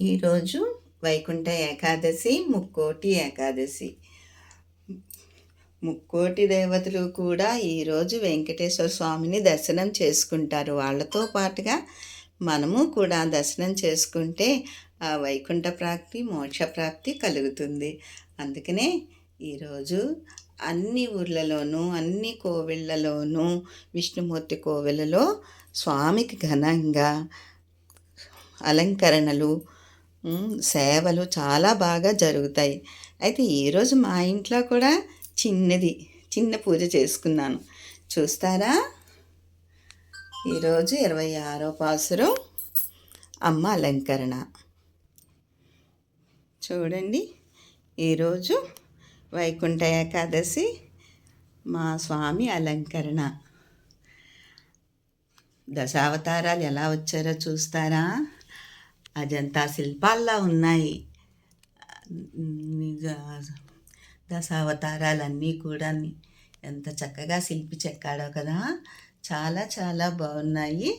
ఈరోజు వైకుంఠ ఏకాదశి ముక్కోటి ఏకాదశి. ముక్కోటి దేవతలు కూడా ఈరోజు వెంకటేశ్వర స్వామిని దర్శనం చేసుకుంటారు. వాళ్ళతో పాటుగా మనము కూడా దర్శనం చేసుకుంటే ఆ వైకుంఠ ప్రాప్తి మోక్ష ప్రాప్తి కలుగుతుంది. అందుకనే ఈరోజు అన్ని ఊర్లలోనూ అన్ని కోవిళ్ళలోనూ విష్ణుమూర్తి కోవిలలో స్వామికి ఘనంగా అలంకరణలు సేవలు చాలా బాగా జరుగుతాయి. అయితే ఈరోజు మా ఇంట్లో కూడా చిన్నది చిన్న పూజ చేసుకున్నాను. చూస్తారా? ఈరోజు ఇరవై ఆరో పాసురం అమ్మ అలంకరణ. చూడండి ఈరోజు వైకుంఠ ఏకాదశి మా స్వామి అలంకరణ. దశావతారాలు ఎలా వచ్చారో చూస్తారా? అజంతా శిల్పాల్లా ఉన్నాయి. నిజ దశావతారాలన్నీ కూడా ఎంత చక్కగా శిల్పి చెక్కాడో కదా! చాలా చాలా బాగున్నాయి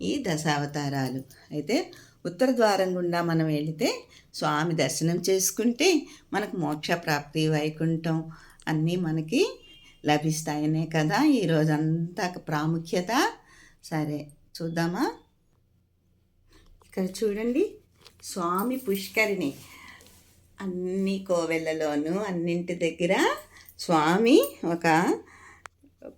ఈ దశావతారాలు. అయితే ఉత్తర ద్వారం గుండా మనం వెళితే స్వామి దర్శనం చేసుకుంటే మనకు మోక్ష ప్రాప్తి వైకుంఠం అన్నీ మనకి లభిస్తాయనే కదా! ఈరోజంతా ప్రాముఖ్యత. సరే చూద్దామా? ఇక్కడ చూడండి. స్వామి పుష్కరిణి. అన్ని కోవెలలోనూ అన్నింటి దగ్గర స్వామి ఒక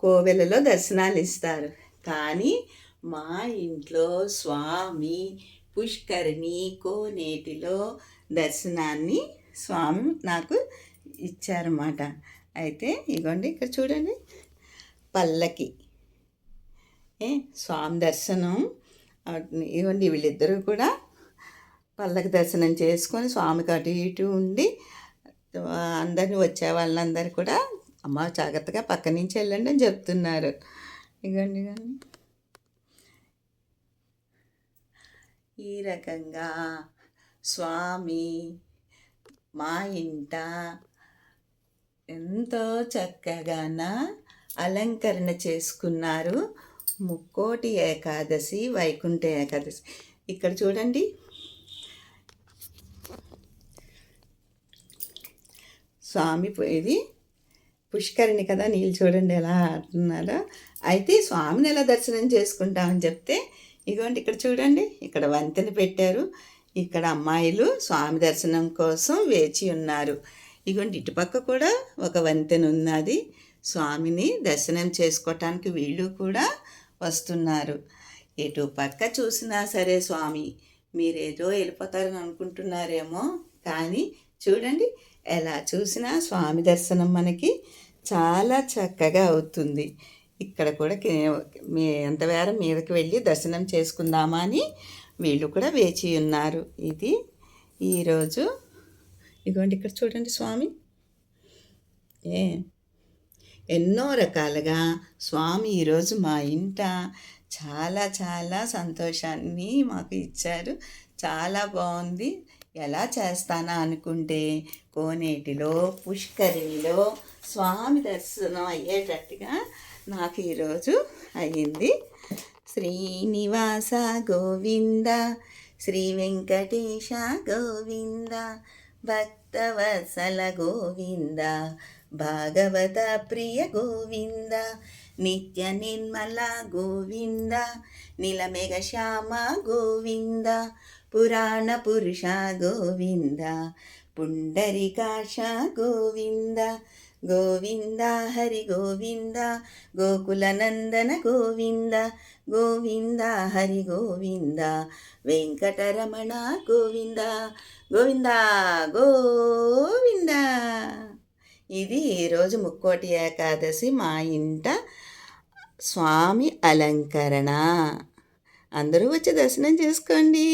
కోవెలలో దర్శనాలు ఇస్తారు కానీ మా ఇంట్లో స్వామి పుష్కరిణి కోనేటిలో దర్శనాన్ని స్వామి నాకు ఇచ్చారన్నమాట. అయితే ఇగోండి ఇక్కడ చూడండి. పల్లకి. ఏ స్వామి దర్శనం ఇవ్వండి వీళ్ళిద్దరూ కూడా. పల్లకి దర్శనం చేసుకొని స్వామికి అటు ఇటు ఉండి అందరిని వచ్చే వాళ్ళందరూ కూడా అమ్మ జాగ్రత్తగా పక్క నుంచి వెళ్ళండి అని చెప్తున్నారు. ఇగండి కానీ ఈ రకంగా స్వామి మా ఇంట ఎంతో చక్కగాన అలంకరణ చేసుకున్నారు. ముక్కోటి ఏకాదశి వైకుంఠ ఏకాదశి. ఇక్కడ చూడండి. స్వామి ఇది పుష్కరిణి కదా నీళ్ళు చూడండి ఎలా ఆడుతున్నారో. అయితే స్వామిని ఎలా దర్శనం చేసుకుంటామని చెప్తే ఇదిగోండి ఇక్కడ చూడండి ఇక్కడ వంతెన పెట్టారు. ఇక్కడ అమ్మాయిలు స్వామి దర్శనం కోసం వేచి ఉన్నారు. ఇగోండి ఇటుపక్క కూడా ఒక వంతెన ఉన్నది. స్వామిని దర్శనం చేసుకోవటానికి వీళ్ళు కూడా వస్తున్నారు. ఎటు పక్క చూసినా సరే స్వామి మీరేదో వెళ్ళిపోతారని అనుకుంటున్నారేమో. కానీ చూడండి ఎలా చూసినా స్వామి దర్శనం మనకి చాలా చక్కగా అవుతుంది. ఇక్కడ కూడా మీ ఎంతవేరం మీదకి వెళ్ళి దర్శనం చేసుకుందామా అని వీళ్ళు కూడా వేచి ఉన్నారు. ఇది ఈరోజు ఇదిగోండి ఇక్కడ చూడండి స్వామి. ఏ ఎన్నో రకాలుగా స్వామి ఈరోజు మా ఇంట చాలా చాలా సంతోషాన్ని మాకు ఇచ్చారు. చాలా బాగుంది. ఎలా చేస్తానా అనుకుంటే కోనేటిలో పుష్కరిణిలో స్వామి దర్శనం అయ్యేటట్టుగా నాకు ఈరోజు అయ్యింది. శ్రీనివాస గోవింద శ్రీ వెంకటేశ గోవింద భక్తవసల గోవింద భాగవత ప్రియ గోవింద నిత్య నిర్మల గోవింద నిలమెగ శ్యామ గోవింద పురాణ పురుష గోవింద పుండరికాశ గోవింద గోవింద హరి గోవింద గోకులనందన గోవింద గోవింద హరి గోవింద వెంకటరమణ గోవింద గోవింద గోవింద. ఇది ఈరోజు ముక్కోటి ఏకాదశి మా ఇంట స్వామి అలంకరణ. అందరూ వచ్చి దర్శనం చేసుకోండి.